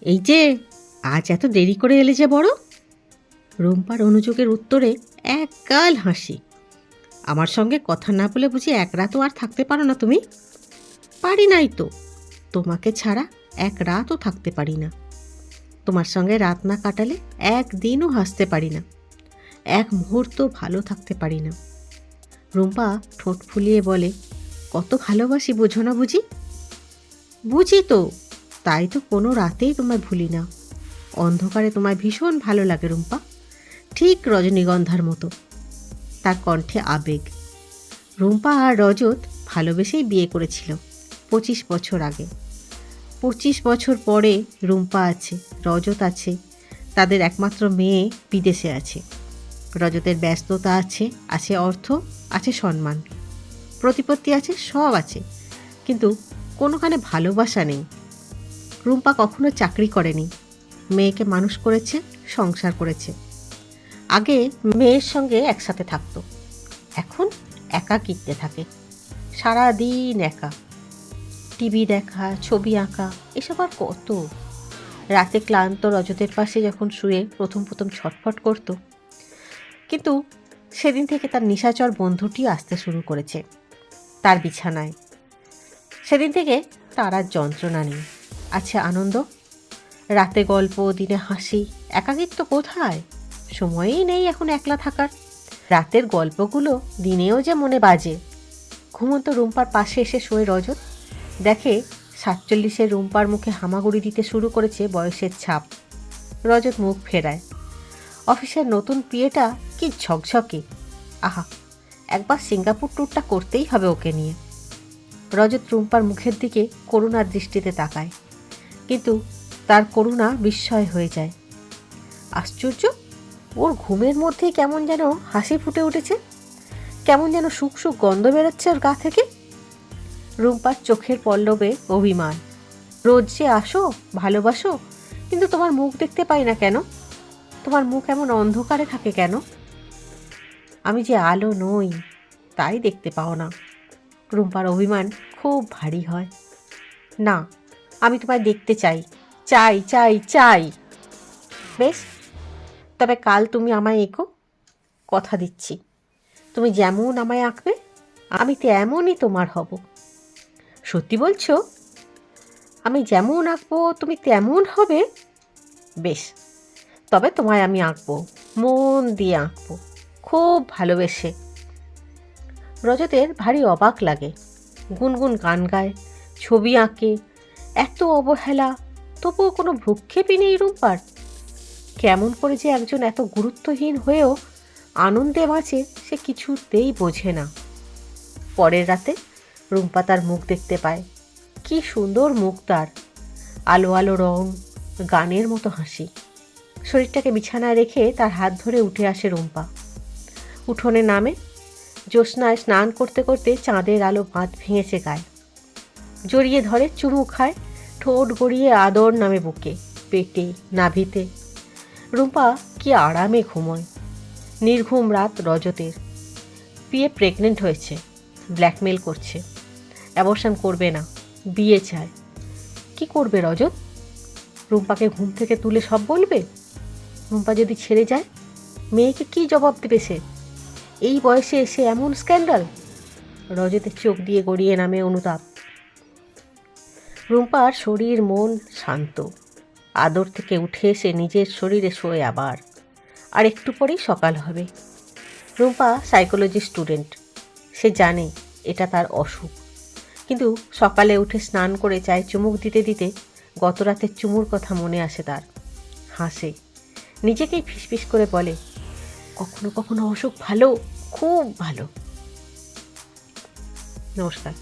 এই যে, আজ এত দেরি করে এলে যে বড়? রুম্পার অনুযোগের উত্তরে এক গাল হাসি। আমার সঙ্গে কথা না বলে বুঝি এক রাতও আর থাকতে পারো না তুমি? পারি নাই তো। তোমাকে ছাড়া এক রাতও থাকতে পারি না। তোমার সঙ্গে রাত না কাটালে একদিনও হাসতে পারি না। এক মুহূর্ত ভালো থাকতে পারি না। রুম্পা ঠোঁট ফুলিয়ে বলে, কত ভালোবাসি, বোঝো না বুঝি? বুঝি তো। তাই তো কোনো রাতেই তোমায় ভুলি না। অন্ধকারে তোমায় ভীষণ ভালো লাগে রুম্পা। ঠিক রজনীগন্ধার মতো। তার কণ্ঠে আবেগ। রুম্পা আর রজত ভালোবেসেই বিয়ে করেছিল পঁচিশ বছর আগে। পঁচিশ বছর পরে রুম্পা আছে, রজত আছে, তাদের একমাত্র মেয়ে বিদেশে আছে। রজতের ব্যস্ততা আছে আছে অর্থ, আছে সম্মান। প্রতিপত্তি আছে, সব আছে। কিন্তু কোনোখানে ভালোবাসা নেই। রুম্পা কখনো চাকরি করেনি। মেয়েকে মানুষ করেছে, সংসার করেছে। আগে মেয়ের সঙ্গে একসাথে থাকতো। এখন একা কিনতে থাকে। সারা দিন একা। টিভি দেখা, ছবি আঁকা, এসব আর কত? রাতে ক্লান্ত রজতের পাশে যখন শুয়ে প্রথম প্রথম ছটফট করত। কিন্তু সেদিন থেকে তার নিশাচর বন্ধুটি আসতে শুরু করেছে। তার বিছানায়। সেদিন থেকে তার আর যন্ত্রণা নেই। আছে আনন্দ? রাতে গল্প, দিনে হাসি, একাকিত্ব কোথায়? সময়ই নেই এখন একলা থাকার। রাতের গল্পগুলো দিনেও যে মনে বাজে। ঘুমন্ত রুম্পার পাশে এসে শোয় রজত। দেখে সাতচল্লিশের রুম্পার মুখে হামাগুড়ি দিতে শুরু করেছে বয়সের ছাপ। রজত মুখ ফেরায়। অফিসের নতুন পিয়েটা কি ঝকঝকে। আহা, একবার সিঙ্গাপুর ট্যুরটা করতেই হবে ওকে নিয়ে। রজত রুম্পার মুখের দিকে করুণার দৃষ্টিতে তাকায়। কিন্তু তার করুণা বিস্ময় হয়ে যায়। আশ্চর্য, ওর ঘুমের মধ্যেই কেমন যেন হাসি ফুটে উঠেছে। কেমন যেন সুখ সুখ গন্ধ বেরোচ্ছে ওর গা থেকে। রুম্পার চোখের পল্লবে অভিমান। রোজ যে আসো, ভালোবাসো, কিন্তু তোমার মুখ দেখতে পাই না কেন? তোমার মুখ এমন অন্ধকারে থাকে কেন? আমি যে আলো নই, তাই দেখতে পাও না। রুম্পার অভিমান খুব ভারী হয়। না আমি তোমায় দেখতে চাই। চাই চাই চাই। বেশ, তবে কাল তুমি আমায় এঁকো কথা দিচ্ছি। তুমি যেমন আমায় আঁকবে, আমি তেমনই তোমার হব। সত্যি বলছো? আমি যেমন আঁকবো, তুমি তেমন হবে? বেশ, তবে তোমায় আমি আঁকবো, মন দিয়ে আঁকবো। খুব ভালোবেসে। রজতের ভারী অবাক লাগে। গুনগুন গান গায়, ছবি আঁকে এত অবহেলা, তবুও কোনো ভ্রুক্ষেপই নেই রূপার কেমন করে যে একজন এত গুরুত্বহীন হয়েও আনন্দে বাঁচে, সে কিছুতেই বোঝে না। পরের রাতে রুম্পা তার মুখ দেখতে পায়। কি সুন্দর মুখ তার। আলো আলো রং, গানের মতো হাসি। শরীরটাকে বিছানায় রেখে তার হাত ধরে উঠে আসে রুম্পা। উঠোনে নামে, জ্যোৎস্নায় স্নান করতে করতে চাঁদের আলো বাঁধ ভেঙেছে গায়ে। জড়িয়ে ধরে চুমু খায় ঠোঁট গড়িয়ে আদর নামে বুকে, পেটে, নাভিতে। রুম্পা কি আরামে ঘুমোয়। নির্ঘুম রাত রজতের। বিয়ে প্রেগনেন্ট হয়েছে ব্ল্যাকমেল করছে। অ্যাবর্শন করবে না, বিয়ে চায়। কি করবে রজত? রুম্পাকে ঘুম থেকে তুলে সব বলবে? রুম্পা যদি ছেড়ে যায়, মেয়েকে কি জবাব দেবে সে? এই বয়সে এসে এমন স্ক্যান্ডাল রজতের চোখ দিয়ে গড়িয়ে নামে অনুতাপ। রুম্পার শরীর মন শান্ত। আদর থেকে উঠে এসে নিজের শরীরে শোয় আবার। আর একটু পরেই সকাল হবে। রুম্পা সাইকোলজি স্টুডেন্ট সে জানে এটা তার অসুখ। কিন্তু সকালে উঠে স্নান করে চায় চুমুক দিতে দিতে গত রাতের চুমুর কথা মনে আসে তার। হাসে। নিজেকেই ফিসফিস করে বলে, কখনো কখনো অসুখ ভালো, খুব ভালো। নমস্কার।